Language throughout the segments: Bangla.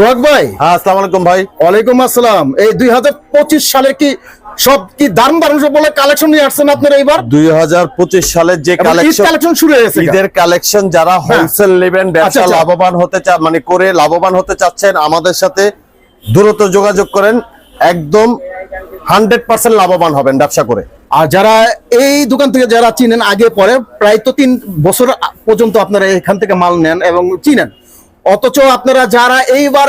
সোহাগ ভাই? হ্যাঁ আসসালামু আলাইকুম ভাই। ওয়ালাইকুম আসসালাম। এই দুই হাজার পঁচিশ সালের কি সব কি দারুণ দারুণ সব বলে কালেকশন নিয়ে আসছেন আপনারা এইবার? দুই হাজার পঁচিশ সালের যে কালেকশন কালেকশন শুরু হয়ে গেছে ঈদের কালেকশন যারা হোলসেল নেবেন ব্যবসা আচ্ছা, আচ্ছা। লাভবান হতে চা মানে করে লাভবান হতে চাচ্ছেন আমাদের সাথে দ্রুত যোগাযোগ করেন। একদম হান্ড্রেড পার্সেন্ট লাভবান হবেন ব্যবসা করে। আর যারা এই দোকান থেকে যারা চিনেন আগে পরে প্রায় তো তিন বছর পর্যন্ত আপনারা এখান থেকে মাল নেন এবং চিনেন। অথচ আপনারা যারা এইবার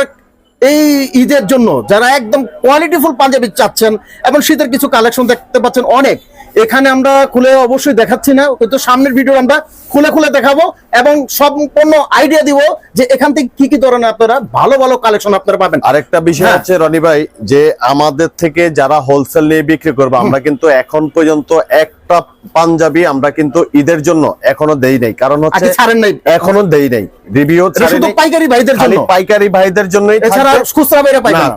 এই ঈদের জন্য যারা একদম কোয়ালিটিফুল পাঞ্জাবি চাচ্ছেন এবং শীতের কিছু কালেকশন দেখতে পাচ্ছেন অনেক এখানে আমরা খুলে অবশ্যই দেখাচ্ছি না কিন্তু সামনের ভিডিও আমরা খুলে খুলে দেখাবো এবং সম্পূর্ণ আইডিয়া দিব যে এখান থেকে কি কি ধরনের আপনারা ভালো ভালো কালেকশন আপনারা পাবেন। আরেকটা বিষয় হ্যাঁ। হচ্ছে রনি ভাই যে আমাদের থেকে যারা হোলসেল নিয়ে বিক্রি করবে আমরা কিন্তু এখন পর্যন্ত একটা পাঞ্জাবি আমরা কিন্তু ঈদের জন্য এখনও দেই নাই। কারণ হচ্ছে ছাড়েন নাই। এখনও দেই নাই। রিভিউ শুধু পাইকারি ভাইদের জন্য। পাইকারি ভাইদের জন্যই এছাড়া খুচরা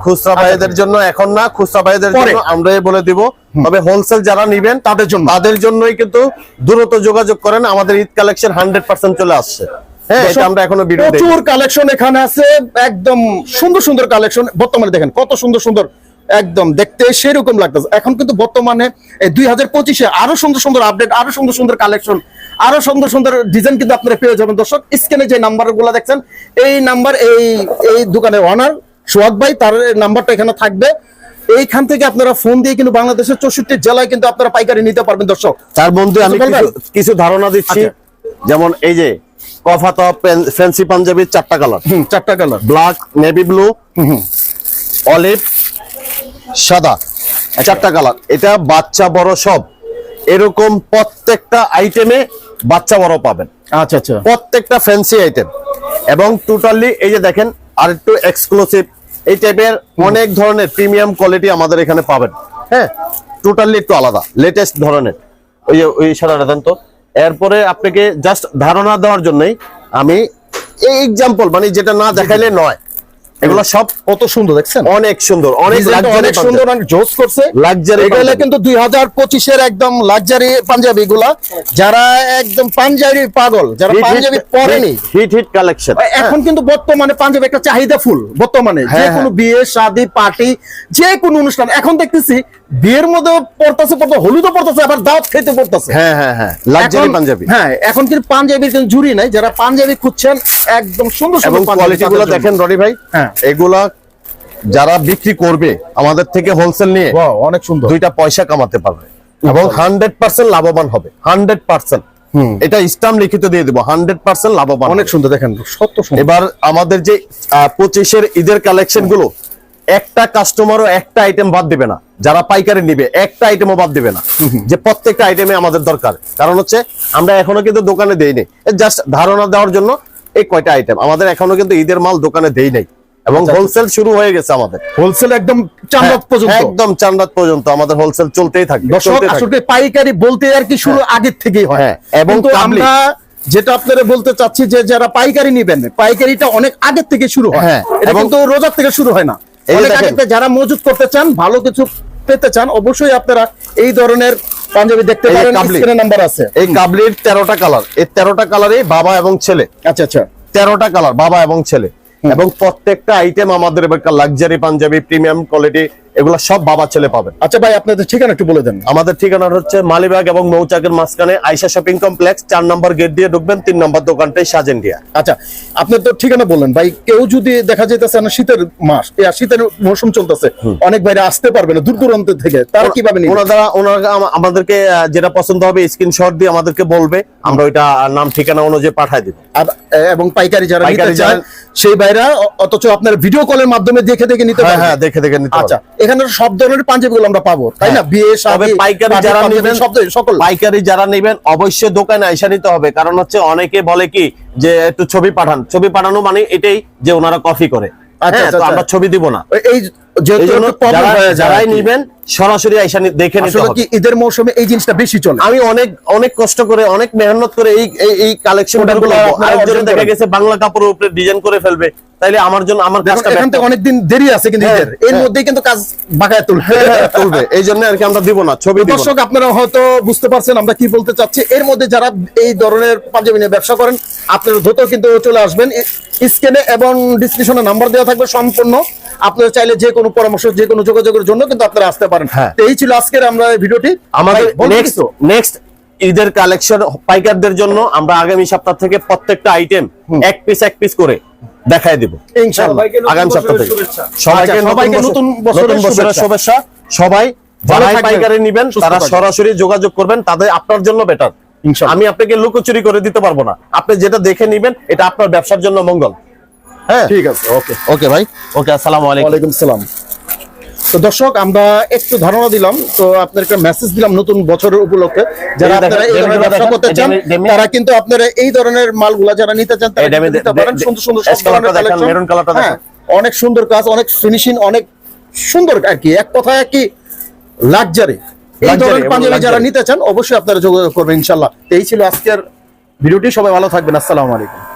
আচ্ছা, ভাইদের জন্য এখন না খুচরা ভাইদের জন্য আমরাই বলে দিব তবে হোলসেল যারা নিবেন তাদের জন্য। তাদের জন্যই কিন্তু দ্রুত যোগাযোগ করেন আমাদের ঈদ কালেকশন হান্ড্রেড পার্সেন্ট চলে আসছে। হ্যাঁ এটা আমরা এখনও ভিডিও দেখি। প্রচুর কালেকশন এখানে আছে একদম সুন্দর সুন্দর কালেকশন বর্তমানে দেখেন কত সুন্দর সুন্দর একদম দেখতে সেরকম লাগতেছে। এখন কিন্তু বর্তমানে দুই হাজার পঁচিশে আরও সুন্দর সুন্দর আপডেট আরও সুন্দর সুন্দর কালেকশন আরও সুন্দর সুন্দর ডিজাইন কিন্তু আপনারা পেয়ে যাবেন। দর্শক স্ক্রিনে যে নাম্বারগুলো দেখছেন এই নাম্বার এই এই দোকানের অনার সোহাগ ভাই তার নাম্বারটা এখানে থাকবে। এইখান থেকে আপনারা ফোন দিয়ে কিন্তু বাংলাদেশের চৌষট্টি জেলায় কিন্তু আপনারা পাইকারি নিতে পারবেন দর্শক। তার মধ্যে আমি কিছু ধারণা দিচ্ছি। আচ্ছা। যেমন এই যে কফাতা ফ্যান্সি পাঞ্জাবির চারটা কালার। চারটা colour. Black navy blue olive সাদা। চারটা কালার। এটা বাচ্চা বড় সব। এরকম প্রত্যেকটা আইটেমে বাচ্চা বড় পাবেন। আচ্ছা আচ্ছা। প্রত্যেকটা ফ্যান্সি আইটেম এবং টোটালি এই যে দেখেন আর একটু এক্সক্লুসিভ এই টাইপের অনেক ধরনের প্রিমিয়াম কোয়ালিটি আমাদের এখানে পাবেন। হ্যাঁ? টোটালি একটু আলাদা লেটেস্ট ধরনের। ওই ওই সারাটা দেন তো। এরপরে আপনাকে জাস্ট ধারণা দেওয়ার জন্যই আমি এই এক্সাম্পল মানে যেটা না দেখাইলে নয়। এগুলো সব কত সুন্দর দেখছেন? অনেক সুন্দর অনেক অনেক সুন্দর অনেক জোস করছে। এগুলো। কিন্তু দুই হাজার পঁচিশের একদম লাক্সারি পাঞ্জাবি গুলা যারা একদম পাঞ্জাবি পাগল যারা পাঞ্জাবি পরেনি। হিট হিট কালেকশন এখন কিন্তু বর্তমানে পাঞ্জাবি একটা চাহিদা ফুল বর্তমানে। যে হ্যাঁ, কোনো হ্যাঁ। বিয়ে শাদী পার্টি যে কোনো অনুষ্ঠান। এখন দেখতেছি বিয়ের মধ্যে পড়তেছে পড়তে হলুদও পড়তেছে আবার দাওয়াত খেতে পড়তেছে। হ্যাঁ হ্যাঁ হ্যাঁ লাক্সারি পাঞ্জাবি হ্যাঁ এখন কিন্তু পাঞ্জাবির কিন্তু নাই। যারা পাঞ্জাবি খুঁজছেন একদম সুন্দর সুন্দর। দেখেন রনি ভাই হ্যাঁ। এগুলা যারা বিক্রি করবে আমাদের থেকে হোলসেল নিয়ে অনেক সুন্দর। দুইটা পয়সা কামাতে পারবে। এবং হান্ড্রেড পার্সেন্ট লাভবান হবে। হান্ড্রেড পার্সেন্ট এটা স্টাম্প লিখিত দিয়ে দেবো হান্ড্রেড পার্সেন্ট লাভবান অনেক সুন্দর দেখেন সত্য সুন্দর। এবার আমাদের যে পঁচিশের ঈদের কালেকশনগুলো একটা কাস্টমারও একটা আইটেম বাদ দিবে না। যারা পাইকারি নিবে একটা আইটেমও বাদ দিবে না। যে প্রত্যেকটা আইটেমে আমাদের দরকার। কারণ হচ্ছে আমরা এখনও কিন্তু দোকানে দেই নাই জাস্ট ধারণা দেওয়ার জন্য এই কয়টা আইটেম আমাদের এখনও কিন্তু ঈদের মাল দোকানে দেই নাই। এবং আচ্ছা, হোলসেল শুরু হয়ে গেছে আমাদের। হোলসেল একদম পর্যন্ত হ্যাঁ, একদম চান্দাত পর্যন্ত। আমাদের হোলসেল চলতেই থাকবে দর্শক। আসলে পাইকারি বলতে আর কি শুরু আগের থেকেই হয়। হ্যাঁ, এবং আমরা যেটা আপনারা বলতে চাচ্ছি যে যারা পাইকারি নিবেন পাইকারিটা অনেক আগের থেকে শুরু হয়। হ্যাঁ, এটা এবং- কিন্তু রোজার থেকে শুরু হয় না। যারা মজুদ করতে চান ভালো কিছু পেতে চান অবশ্যই আপনারা এই ধরনের পাঞ্জাবি দেখতে পারেন স্ক্রিনে নাম্বার আছে। এই কাবলির তেরোটা কালার এই তেরোটা কালারে বাবা এবং ছেলে। আচ্ছা আচ্ছা। তেরোটা কালার বাবা এবং ছেলে। এবং প্রত্যেকটা আইটেম আমাদের লাক্সারি পাঞ্জাবি প্রিমিয়াম কোয়ালিটি এগুলো সব বাবা ছেলে পাবেন আচ্ছা ভাই আপনাদের ঠিকানা একটু বলে দেন। আমাদের ঠিকানা হচ্ছে মালিবাগ এবং মৌচাকের মাঝখানে আইসা শপিং কমপ্লেক্স চার নম্বর গেট দিয়ে ঢুকবেন তিন নম্বর দোকানটাই সাজেন্ডিয়া। আচ্ছা আপনি তো ঠিকানা বললেন ভাই কেউ যদি দেখা যেতেছে না শীতের মাস শীতের মৌসুম চলতেছে অনেক বাইরে আসতে পারবে না দূর দূরান্ত থেকে তারা কীভাবে ওনারা ওনারা আমাদেরকে যেটা পছন্দ হবে স্ক্রিনশট দিয়ে আমাদেরকে বলবে আমরা ওইটা নাম ঠিকানা অনুযায়ী পাঠাই দিব। আর এবং পাইকারি যারা নিতে চায় সেই ভাইরা অথচ আপনার ভিডিও কলের মাধ্যমে দেখে দেখে নিতে হ্যাঁ পারবে। হ্যাঁ দেখে দেখে নিতে আচ্ছা। এখানে সব ধরনের পাঞ্জাবিগুলো আমরা পাবো তাই না? হ্যাঁ। বিয়ে তবে পাইকারি যারা নেবেন সব সকল। পাইকারি যারা নেবেন অবশ্যই দোকানে আইসা নিতে হবে। কারণ হচ্ছে অনেকে বলে কি যে একটু ছবি পাঠান। ছবি পাঠানো মানে এটাই যে ওনারা কফি করে। আচ্ছা, হ্যাঁ, আচ্ছা, আচ্ছা। আমরা ছবি দিব না। এই যেহেতু এই জন্য একটু problem যারা- যায় যারাই নিবেন সরাসরি আইসা দেখে নিতে হবে। কি ঈদের মৌসুমে এই জিনিসটা বেশি চলে? আমি অনেক অনেক কষ্ট করে অনেক মেহনত করে এই এই- এই কালেকশন Product গুলো আপনারা আরেকজনে দেখা গেছে বাংলা কাপড়ের উপরে ডিজাইন করে ফেলবে। তাইলে আমার জন্য আমার কাজটা এখান ব্যর্থ। থেকে অনেকদিন দেরি আছে কিন্তু ঈদের। এর হ্যাঁ। মধ্যেই কিন্তু কাজ তুলবে হ্যাঁ, হ্যাঁ, তুলবে। এই জন্য আর কি আমরা দিব না ছবি দর্শক আপনারা হয়তো বুঝতে পারছেন আমরা কি বলতে চাচ্ছি। এর মধ্যে যারা এই ধরনের পাঞ্জাবি নিয়ে ব্যবসা করেন আপনারা দ্রুত কিন্তু চলে আসবেন। স্ক্রিনে এবং ডিসক্রিপশনে নাম্বার দেওয়া থাকবে সম্পূর্ণ। আপনারা চাইলে যে কোনো পরামর্শ যে কোনো যোগাযোগের জন্য কিন্তু আপনারা আসতে পারেন। হ্যাঁ। তো এই ছিল আজকের আমরা এই ভিডিওটি। আমাদের নেক্সট নেক্সট ঈদের কালেকশন পাইকারদের জন্য আমরা আগামী সপ্তাহ থেকে প্রত্যেকটা আইটেম এক পিস এক পিস করে দেখায় দিব। ইনশাআল্লাহ। আগামী সপ্তাহ থেকে। সবাইকে আচ্ছা, সবাইকে নতুন নতুন বছর- বছরের শুভেচ্ছা। সবাই থাকবেন, পাইকারি নিবেন তারা সরাসরি যোগাযোগ করবেন তাদের আপনার জন্য বেটার আমি আপনাকে লুকোচুরি করে দিতে পারব না। আপনি যেটা দেখে নিবেন এটা আপনার ব্যবসার জন্য মঙ্গল। হ্যাঁ। ঠিক আছে ওকে। ওকে ভাই ওকে আসসালামু আলাইকুম। ওয়ালাইকুম সালাম। তো দর্শক আমরা একটু ধারণা দিলাম তো আপনাদেরকে মেসেজ দিলাম নতুন বছরের উপলক্ষে। যারা আপনারা এই ধরনের ব্যবসা করতে চান তারা কিন্তু আপনারা এই ধরনের মালগুলা যারা নিতে চান তারা নিতে পারেন। সুন্দর সুন্দর সব ধরনের কালারটা মেরুন কালারটা দেখেন। অনেক সুন্দর কাজ অনেক ফিনিশিং অনেক সুন্দর আর কি। এক কথায় কি লাক্সারি এই ধরনের পাঞ্জাবি যারা নিতে চান অবশ্যই আপনারা যোগাযোগ করবেন ইনশাল্লাহ এই ছিল আজকের ভিডিওটি সবাই ভালো থাকবেন আসসালামু আলাইকুম।